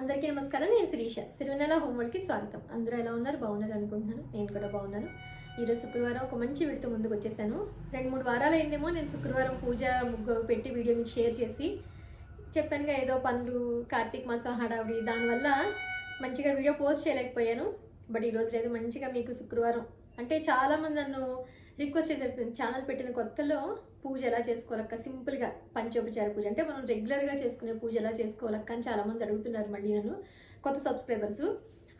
అందరికీ నమస్కారం. నేను శిరీష. సిరివెన్నెల హోంవర్క్కి స్వాగతం. అందరూ ఎలా ఉన్నారు? బాగున్నారు అనుకుంటున్నాను. నేను కూడా బాగున్నాను. ఈరోజు శుక్రవారం ఒక మంచి విడత ముందుకు వచ్చేసాను. రెండు మూడు వారాలు అయిందేమో నేను శుక్రవారం పూజ ముగ్గు పెట్టి వీడియో మీకు షేర్ చేసి చెప్పానుగా ఏదో పనులు కార్తీక మాసం హడావిడి దానివల్ల మంచిగా వీడియో పోస్ట్ చేయలేకపోయాను. బట్ ఈరోజు లేదు. మంచిగా మీకు శుక్రవారం అంటే చాలామంది నన్ను రిక్వెస్ట్ చేశారు ఛానల్ పెట్టిన కొత్తలో పూజ ఎలా చేసుకోవాలక్క సింపుల్గా పంచోపచార పూజ. అంటే మనం రెగ్యులర్గా చేసుకునే పూజ ఎలా చేసుకోవాలక్క అని చాలామంది అడుగుతున్నారు మళ్ళీ నన్ను కొత్త సబ్స్క్రైబర్స్.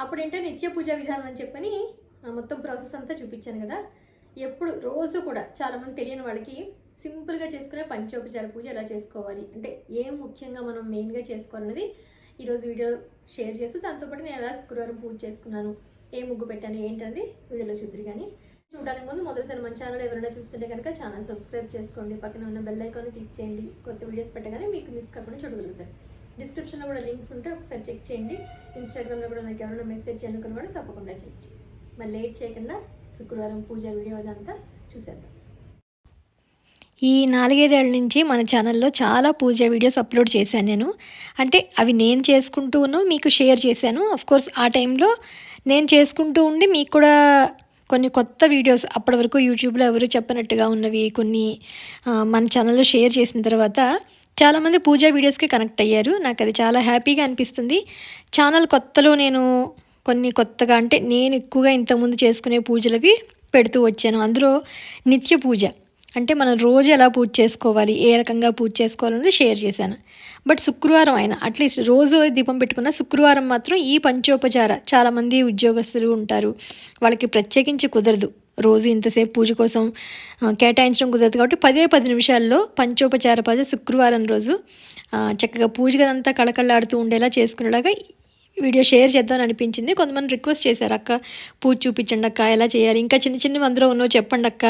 అప్పుడేంటే నిత్య పూజ విధానం అని చెప్పని మొత్తం ప్రాసెస్ అంతా చూపించాను కదా. ఎప్పుడు రోజు కూడా చాలామంది తెలియని వాళ్ళకి సింపుల్గా చేసుకునే పంచోపచార పూజ ఎలా చేసుకోవాలి? అంటే ఏం ముఖ్యంగా మనం మెయిన్గా చేసుకోవాలన్నది ఈరోజు వీడియో షేర్ చేస్తూ దాంతోపాటు నేను ఎలా శుక్రవారం పూజ చేసుకున్నాను ఏ ముగ్గు పెట్టాను ఏంటనేది వీడియోలో చూద్దరు కానీ చూడడానికి ముందు మొదటిసారి మన ఛానల్ ఎవరైనా చూస్తుంటే కనుక ఛానల్ సబ్స్క్రైబ్ చేసుకోండి. పక్కన ఉన్న బెల్ ఐకాన్ క్లిక్ చేయండి. కొత్త వీడియోస్ పెట్టగానే మీకు మిస్ కాకుండా చూడగలుగుతారు. డిస్క్రిప్షన్లో కూడా లింక్స్ ఉంటే ఒకసారి చెక్ చేయండి. ఇన్స్టాగ్రామ్లో కూడా నాకు ఎవరైనా మెసేజ్ చేయాలనుకున్న వాళ్ళు తప్పకుండా చేయొచ్చు మరి లేట్ చేయకుండా శుక్రవారం పూజ వీడియో అదంతా చూసేద్దాం. ఈ నాలుగైదేళ్ళ నుంచి మన ఛానల్లో చాలా పూజ వీడియోస్ అప్లోడ్ చేశాను నేను. అంటే అవి నేను చేసుకుంటూ మీకు షేర్ చేశాను. అఫ్ కోర్స్ ఆ టైంలో నేను చేసుకుంటూ ఉండి మీకు కూడా కొన్ని కొత్త వీడియోస్ అప్పటి వరకు యూట్యూబ్లో ఎవరు చెప్పనట్టుగా ఉన్నవి కొన్ని మన ఛానల్లో షేర్ చేసిన తర్వాత చాలామంది పూజా వీడియోస్కి కనెక్ట్ అయ్యారు. నాకు అది చాలా హ్యాపీగా అనిపిస్తుంది. ఛానల్ కొత్తలో నేను కొన్ని కొత్తగా అంటే నేను ఎక్కువగా ఇంతకుముందు చేసుకునే పూజలవి పెడుతూ వచ్చాను. అందులో నిత్య పూజ. అంటే మనం రోజు ఎలా పూజ చేసుకోవాలి ఏ రకంగా పూజ చేసుకోవాలన్నది షేర్ చేశాను. బట్ శుక్రవారం అయినా అట్లీస్ట్ రోజు దీపం పెట్టుకున్న శుక్రవారం మాత్రం ఈ పంచోపచార చాలామంది ఉద్యోగస్తులు ఉంటారు. వాళ్ళకి ప్రత్యేకించి కుదరదు. రోజు ఇంతసేపు పూజ కోసం కేటాయించడం కుదరదు కాబట్టి పదే పది నిమిషాల్లో పంచోపచార పద శుక్రవారం రోజు చక్కగా పూజ గదంతా కళకళలాడుతూ ఉండేలా చేసుకునేలాగా వీడియో షేర్ చేద్దామని అనిపించింది. కొంతమంది రిక్వెస్ట్ చేశారు అక్క పూజ చూపించండి అక్క ఎలా చేయాలి? ఇంకా చిన్న చిన్నవి అందులో ఉన్నో చెప్పండి అక్క.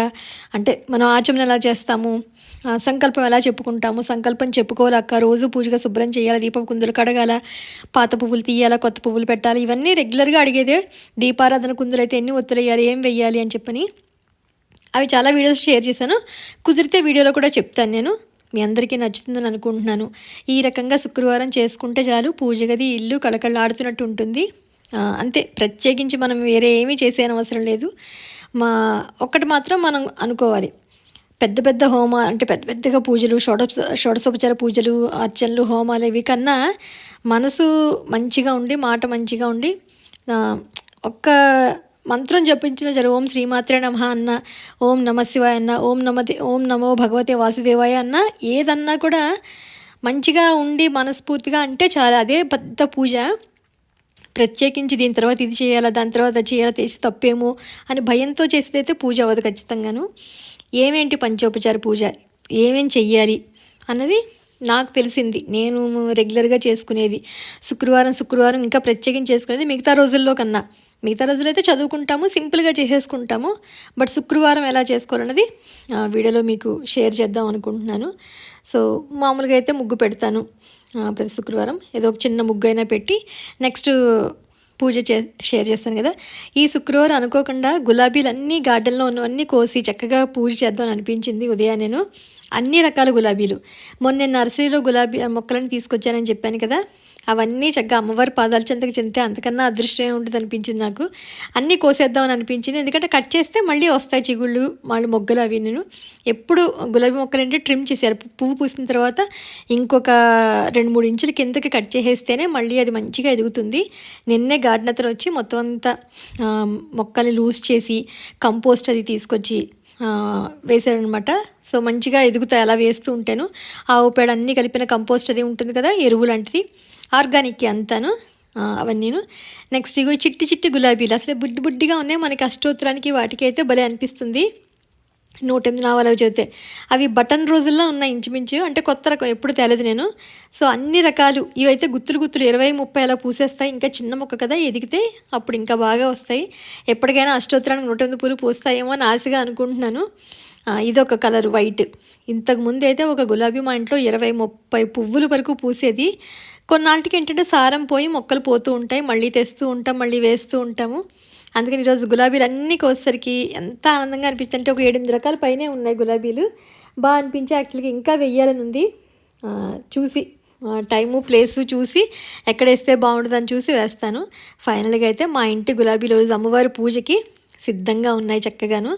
అంటే మనం ఆచమన ఎలా చేస్తాము? సంకల్పం ఎలా చెప్పుకుంటాము? సంకల్పం చెప్పుకోవాలి అక్క. రోజు పూజగా శుభ్రం చేయాలి? దీపం కుందులు కడగాల? పాత పువ్వులు తీయాలా? కొత్త పువ్వులు పెట్టాలి? ఇవన్నీ రెగ్యులర్గా అడిగేదే దీపారాధన కుందులు అయితే ఎన్ని ఒత్తులు వేయాలి? ఏం వెయ్యాలి అని చెప్పని. అవి చాలా వీడియోస్ షేర్ చేశాను. కుదిరితే వీడియోలో కూడా చెప్తాను నేను. మీ అందరికీ నచ్చుతుందని అనుకుంటున్నాను. ఈ రకంగా శుక్రవారం చేసుకుంటే చాలు. పూజ గది ఇల్లు కళకళలాడుతున్నట్టు ఉంటుంది. అంతే. ప్రత్యేకించి మనం వేరే ఏమీ చేసే అవసరం లేదు. మా ఒక్కటి మాత్రం మనం అనుకోవాలి. పెద్ద పెద్ద హోమ అంటే పెద్ద పెద్దగా పూజలు షోడ షోడసోపచార పూజలు అర్చనలు హోమాలు ఇవి కన్నా మనసు మంచిగా ఉండి మాట మంచిగా ఉండి ఒక్క మంత్రం జపించిన జర ఓం శ్రీమాత్రే నమ అన్న ఓం నమ శివాయ అన్న ఓం నమతే ఓం నమో భగవతే వాసుదేవాయ అన్న ఏదన్నా కూడా మంచిగా ఉండి మనస్ఫూర్తిగా అంటే చాలా అదే పెద్ద పూజ. ప్రత్యేకించి దీని తర్వాత ఇది చేయాలా దాని తర్వాత చేయాలా చేసి తప్పేమో అని భయంతో చేసేదైతే పూజ అవ్వదు ఖచ్చితంగాను. ఏమేంటి పంచోపచార పూజ? ఏమేం చెయ్యాలి? అన్నది నాకు తెలిసింది. నేను రెగ్యులర్గా చేసుకునేది. శుక్రవారం శుక్రవారం ఇంకా ప్రత్యేకించి చేసుకునేది మిగతా రోజుల్లో కన్నా. మిగతా రోజులు అయితే చదువుకుంటాము సింపుల్గా చేసేసుకుంటాము. బట్ శుక్రవారం ఎలా చేసుకోవాలన్నది వీడియోలో మీకు షేర్ చేద్దాం అనుకుంటున్నాను. సో మామూలుగా అయితే ముగ్గు పెడతాను ప్రతి శుక్రవారం. ఏదో ఒక చిన్న ముగ్గు అయినా పెట్టి నెక్స్ట్ పూజ చే షేర్ చేస్తాను కదా. ఈ శుక్రవారం అనుకోకుండా గులాబీలు అన్నీ గార్డెన్లో ఉన్నవన్నీ కోసి చక్కగా పూజ చేద్దాం అనిపించింది ఉదయం నేను అన్ని రకాల గులాబీలు. మొన్న నేను నర్సరీలో గులాబీ మొక్కలను తీసుకొచ్చానని చెప్పాను కదా. అవన్నీ చక్కగా అమ్మవారి పాదాల చెంతకు చెందితే అంతకన్నా అదృష్టం ఉంటుంది అనిపించింది నాకు. అన్నీ కోసేద్దామని అనిపించింది. ఎందుకంటే కట్ చేస్తే మళ్ళీ వస్తాయి చిగుళ్ళు మళ్ళీ మొగ్గలు అవి నేను. ఎప్పుడు గులాబీ మొక్కలు అంటే ట్రిమ్ చేశారు పువ్వు పూసిన తర్వాత ఇంకొక రెండు మూడు ఇంచులు కిందకి కట్ చేసేస్తేనే మళ్ళీ అది మంచిగా ఎదుగుతుంది. నిన్నే గార్డెన్ అతను వచ్చి మొత్తం అంతా మొక్కల్ని లూజ్ చేసి కంపోస్ట్ అది తీసుకొచ్చి ఆ, వేశారనమాట సో మంచిగా ఎదుగుతాయి అలా వేస్తూ ఉంటాను. ఆవు పేడ అన్నీ కలిపిన కంపోస్ట్ అది ఉంటుంది కదా ఎరువు లాంటిది. ఆర్గానిక్ అంతాను అవన్నీను. నెక్స్ట్ ఇగో చిట్టి చిట్టి గులాబీలు. అసలు బుడ్డి బుడ్డిగా ఉన్నాయి. మనకి అష్టోత్తరానికి వాటికి అయితే భలే అనిపిస్తుంది. నూట ఎనిమిది నావలు అవి చదివితే అవి బటన్ రోజుల్లో ఉన్నాయి ఇంచుమించు అంటే కొత్త రకం ఎప్పుడు తేలేదు నేను. సో అన్ని రకాలు ఇవైతే గుత్తులు గుత్తులు ఇరవై ముప్పై అలా పూసేస్తాయి. ఇంకా చిన్న మొక్క కదా ఎదిగితే అప్పుడు ఇంకా బాగా వస్తాయి. ఎప్పటికైనా అష్టోత్తరానికి నూట ఎనిమిది పూలు పూస్తాయేమో అని ఆశగా అనుకుంటున్నాను. ఇదొక కలర్ వైట్. ఇంతకు ముందు అయితే ఒక గులాబీ మా ఇంట్లో ఇరవై ముప్పై పువ్వుల వరకు పూసేది. కొన్నాళ్ళకి ఏంటంటే సారం పోయి మొక్కలు పోతూ ఉంటాయి. మళ్ళీ తెస్తూ ఉంటాం మళ్ళీ వేస్తూ ఉంటాము. అందుకని ఈరోజు గులాబీలు అన్నీ కోసేసరికి ఎంత ఆనందంగా అనిపిస్తుంది. అంటే ఒక ఏడెనిమిది రకాల పైనే ఉన్నాయి గులాబీలు. బాగా అనిపించి యాక్చువల్గా ఇంకా వెయ్యాలని ఉంది. చూసి టైము ప్లేసు చూసి ఎక్కడ వేస్తే బాగుంటుందని చూసి వేస్తాను. ఫైనల్గా అయితే మా ఇంటి గులాబీలు రోజు అమ్మవారి పూజకి సిద్ధంగా ఉన్నాయి చక్కగాను.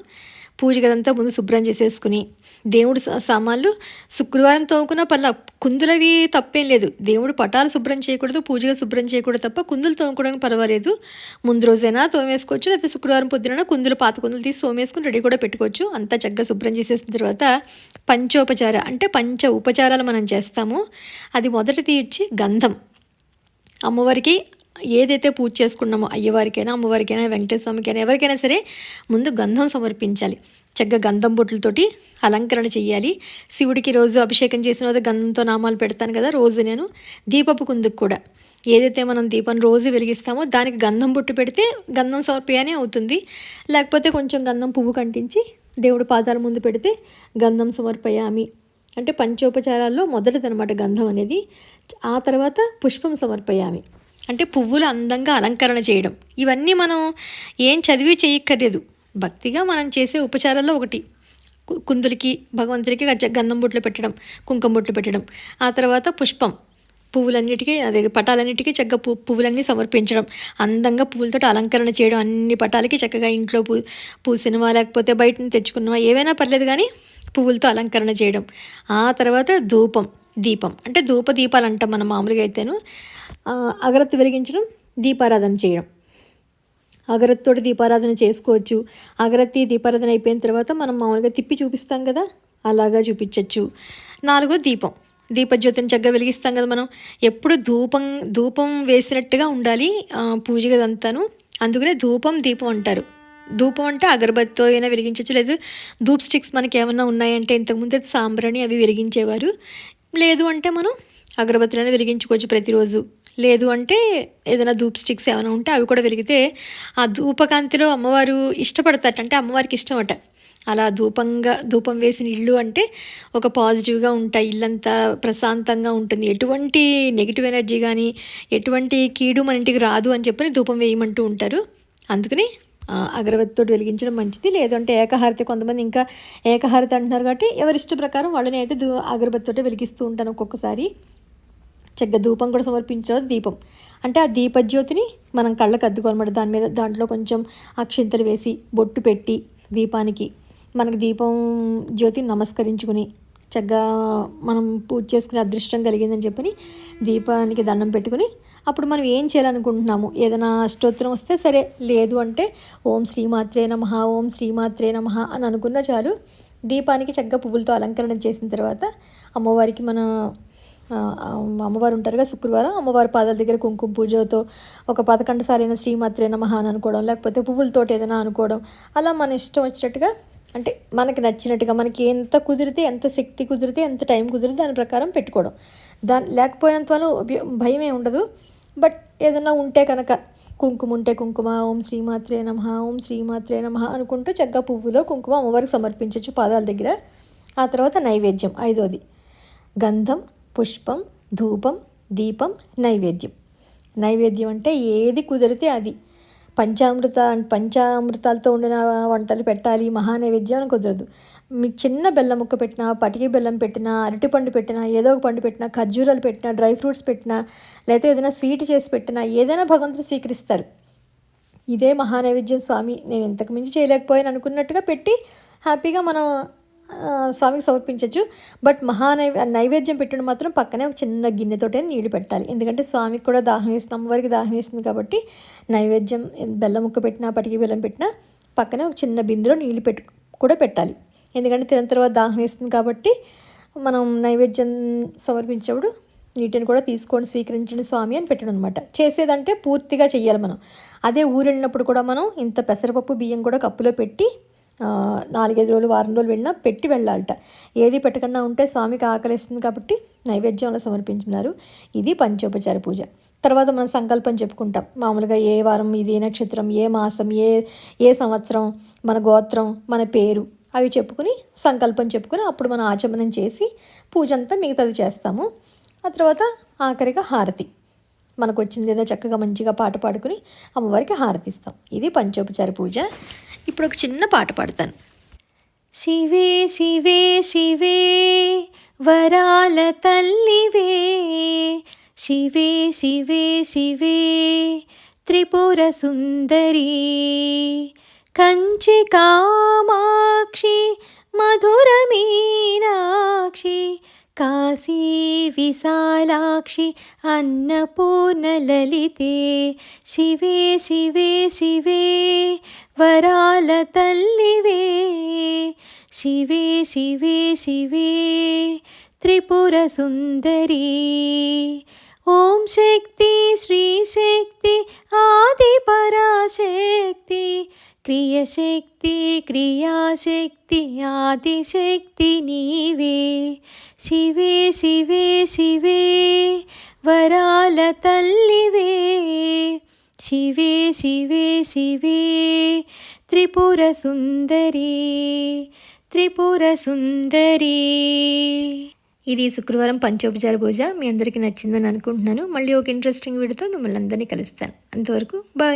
పూజ గదంతా ముందు శుభ్రం చేసేసుకుని దేవుడు సా- సామాన్లు శుక్రవారం తోముకున్న పర్ల కుందులవి తప్పేం లేదు. దేవుడు పటాలు శుభ్రం చేయకూడదు పూజగా శుభ్రం చేయకూడదు తప్ప కుందులు తోముకోవడానికి పర్వాలేదు. ముందు రోజైనా తోమేసుకోవచ్చు లేకపోతే శుక్రవారం పొద్దున కుందులు పాత కుందులు తీసి తోమేసుకుని రెడీ కూడా పెట్టుకోవచ్చు. అంతా చక్కగా శుభ్రం చేసేసిన తర్వాత పంచోపచార అంటే పంచ ఉపచారాలు మనం చేస్తాము. అది మొదటిది ఇచ్చి గంధం. అమ్మవారికి ఏదైతే పూజ చేసుకున్నామో అయ్యవారికైనా అమ్మవారికైనా వెంకటేశ్వర స్వామికైనా ఎవరికైనా సరే ముందు గంధం సమర్పించాలి. చక్కగా గంధం బొట్లతోటి అలంకరణ చేయాలి. శివుడికి రోజు అభిషేకం చేసిన తర్వాత గంధంతో నామాలు పెడతాను కదా రోజు నేను. దీపపు కుందుకు కూడా. ఏదైతే మనం దీపం రోజు వెలిగిస్తామో దానికి గంధం బొట్టు పెడితే గంధం సమర్పయానే అవుతుంది. లేకపోతే కొంచెం గంధం పువ్వు కంటించి దేవుడి పాదాల ముందు పెడితే గంధం సమర్పయామి. అంటే పంచోపచారాల్లో మొదటిదనమాట గంధం అనేది. ఆ తర్వాత పుష్పం సమర్పయామి. అంటే పువ్వులు అందంగా అలంకరణ చేయడం. ఇవన్నీ మనం ఏం చదివి చేయక్కర్లేదు. భక్తిగా మనం చేసే ఉపచారాల్లో ఒకటి. కు- కుందులకి భగవంతుడికి గంధం బొట్లు పెట్టడం కుంకుమ బొట్లు పెట్టడం. ఆ తర్వాత పుష్పం. పువ్వులన్నిటికీ అదే పటాలన్నిటికీ చక్కగా పువ్వు పువ్వులన్నీ సమర్పించడం. అందంగా పువ్వులతో అలంకరణ చేయడం. అన్ని పటాలకి చక్కగా ఇంట్లో పూ పూసినవా లేకపోతే బయట నుంచి తెచ్చుకున్నవా ఏవైనా పర్లేదు కానీ పువ్వులతో అలంకరణ చేయడం. ఆ తర్వాత ధూపం దీపం. అంటే ధూప దీపాలు అంటాం మనం మామూలుగా అయితేను. అగరత్తు వెలిగించడం దీపారాధన చేయడం. అగరత్తోటి దీపారాధన చేసుకోవచ్చు. అగరత్తి దీపారాధన అయిపోయిన తర్వాత మనం మామూలుగా తిప్పి చూపిస్తాం కదా అలాగా చూపించవచ్చు నాలుగో దీపం. దీపజ్యోతిని చక్కగా వెలిగిస్తాం కదా మనం. ఎప్పుడు ధూపం ధూపం వేసినట్టుగా ఉండాలి పూజ గదంతాను. అందుకనే ధూపం దీపం అంటారు. ధూపం అంటే అగరబత్తితో అయినా వెలిగించవచ్చు లేదు ధూప్ స్టిక్స్ మనకి ఏమన్నా ఉన్నాయంటే ఇంతకుముందు అయితే సాంబ్రాణి అవి వెలిగించేవారు. లేదు అంటే మనం అగరబత్తులైనా వెలిగించుకోవచ్చు ప్రతిరోజు. లేదు అంటే ఏదైనా ధూప్ స్టిక్స్ ఏమైనా ఉంటే అవి కూడా వెలిగితే ఆ ధూపకాంతిలో అమ్మవారు ఇష్టపడతారట. అంటే అమ్మవారికి ఇష్టం అట అలా ధూపంగా ధూపం వేసిన ఇల్లు అంటే ఒక పాజిటివ్గా ఉంటాయి. ఇల్లంతా ప్రశాంతంగా ఉంటుంది. ఎటువంటి నెగిటివ్ ఎనర్జీ కానీ ఎటువంటి కీడు మన ఇంటికి రాదు అని చెప్పని ధూపం వేయమంటూ ఉంటారు. అందుకని ఆ, అగరబత్తితో వెలిగించడం మంచిది. లేదంటే ఏకహారతి కొంతమంది ఇంకా ఏకహారతి అంటున్నారు కాబట్టి ఎవరి ఇష్ట ప్రకారం వాళ్ళని అయితే ధూ అగరబత్తితో వెలిగిస్తూ ఉంటాను ఒక్కొక్కసారి. చక్కగా ధూపం కూడా సమర్పించారు దీపం. అంటే ఆ దీపజ్యోతిని మనం కళ్ళకు అద్దుకోనమాట. దాని మీద దాంట్లో కొంచెం అక్షింతలు వేసి బొట్టు పెట్టి దీపానికి మనకి దీపం జ్యోతిని నమస్కరించుకుని చక్కగా మనం పూజ చేసుకునే అదృష్టం కలిగిందని చెప్పని దీపానికి దండం పెట్టుకుని అప్పుడు మనం ఏం చేయాలనుకుంటున్నాము? ఏదైనా అష్టోత్తరం వస్తే సరే లేదు అంటే ఓం శ్రీమాత్రే నమ ఓం శ్రీమాత్రే నమ అని అనుకున్నా చాలు దీపానికి చక్కగా పువ్వులతో అలంకరణ చేసిన తర్వాత అమ్మవారికి మన అమ్మవారు ఉంటారు కదా శుక్రవారం అమ్మవారి పాదాల దగ్గర కుంకుమ పూజతో ఒక పదకొండు సార్లైన శ్రీమాత్రే నమః అని అనుకోవడం లేకపోతే పువ్వులతోటి ఏదైనా అనుకోవడం. అలా మన ఇష్టం వచ్చినట్టుగా అంటే మనకి నచ్చినట్టుగా మనకి ఎంత కుదిరితే ఎంత శక్తి కుదిరితే ఎంత టైం కుదిరితే దాని ప్రకారం పెట్టుకోవడం. దాని లేకపోయినంత వల్ల భయం ఏమి ఉండదు. బట్ ఏదైనా ఉంటే కనుక కుంకుమ ఉంటే కుంకుమ ఓం శ్రీమాత్రే నమ ఓం శ్రీమాత్రే నమ అనుకుంటూ చక్కగా పువ్వులో కుంకుమ అమ్మవారికి సమర్పించవచ్చు పాదాల దగ్గర. ఆ తర్వాత నైవేద్యం ఐదోది. గంధం పుష్పం ధూపం దీపం నైవేద్యం. నైవేద్యం అంటే ఏది కుదిరితే అది. పంచామృత పంచామృతాలతో ఉండిన వంటలు పెట్టాలి మహానైవేద్యం అని కుదరదు. మీకు చిన్న బెల్లం ముక్క పెట్టినా పటికి బెల్లం పెట్టినా అరటిపండు పెట్టినా ఏదో ఒక పండు పెట్టినా ఖర్జూరాలు పెట్టినా డ్రై ఫ్రూట్స్ పెట్టినా లేకపోతే ఏదైనా స్వీట్ చేసి పెట్టినా ఏదైనా భగవంతుడు స్వీకరిస్తారు. ఇదే మహానైవేద్యం స్వామి. నేను ఇంతకు మించి చేయలేకపోయాను అనుకున్నట్టుగా పెట్టి హ్యాపీగా మనం స్వామికి సమర్పించవచ్చు బట్ మహానై నైవేద్యం పెట్టడం మాత్రం పక్కనే ఒక చిన్న గిన్నెతోటే నీళ్ళు పెట్టాలి. ఎందుకంటే స్వామికి కూడా దాహం వేస్తుంది అమ్మవారికి దాహం వేస్తుంది కాబట్టి నైవేద్యం బెల్లం ముక్క పెట్టినా పటికి బెల్లం పెట్టినా పక్కనే ఒక చిన్న బిందులో నీళ్ళు పెట్టు కూడా పెట్టాలి. ఎందుకంటే తిన తర్వాత దాహం వేస్తుంది కాబట్టి మనం నైవేద్యం సమర్పించేప్పుడు నీటిని కూడా తీసుకొని స్వీకరించండి స్వామి అని పెట్టడం అనమాట చేసేదంటే పూర్తిగా చెయ్యాలి మనం. అదే ఊరు వెళ్ళినప్పుడు కూడా మనం ఇంత పెసరపప్పు బియ్యం కూడా కప్పులో పెట్టి నాలుగైదు రోజులు వారం రోజులు వెళ్ళినా పెట్టి వెళ్ళాలట. ఏది పెట్టకుండా ఉంటే స్వామికి ఆకలిస్తుంది కాబట్టి నైవేద్యంలో సమర్పించున్నారు. ఇది పంచోపచార పూజ. తర్వాత మనం సంకల్పం చెప్పుకుంటాం. మామూలుగా ఏ వారం ఇది నక్షత్రం ఏ మాసం ఏ ఏ సంవత్సరం మన గోత్రం మన పేరు అవి చెప్పుకుని సంకల్పం చెప్పుకుని అప్పుడు మనం ఆచమనం చేసి పూజ అంతా మిగతాది చేస్తాము. ఆ తర్వాత ఆఖరిగా హారతి. మనకు వచ్చింది ఏదో చక్కగా మంచిగా పాట పాడుకుని అమ్మవారికి హారతి ఇస్తాం ఇది పంచోపచార పూజ. ఇప్పుడు ఒక చిన్న పాట పాడతాను. శివే శివే శివే వరాల తల్లివే శివే శివే శివే త్రిపుర సుందరి కంచి కామాక్షి మధుర మీనాక్షి కాశీ విశాలాక్షి అన్నపూర్ణలలితే. శివే శివే శివే వరాల తల్లివే. శివే శివే శివే త్రిపుర సుందరీ. ఓం శక్తి శ్రీ శక్తి ఆది పరాశక్తి. క్రియశక్తి క్రియాశక్తి ఆదిశక్తి నీవే. శివే శివే శివే వరాల తల్లివే. శివే శివే శివే త్రిపుర సుందరి త్రిపుర సుందరి. ఇది శుక్రవారం పంచోపచార పూజ. మీ అందరికీ నచ్చిందని అనుకుంటున్నాను. మళ్ళీ ఒక ఇంట్రెస్టింగ్ వీడియోతో మిమ్మల్ని అందరినీ కలుస్తాను. అంతవరకు బాయ్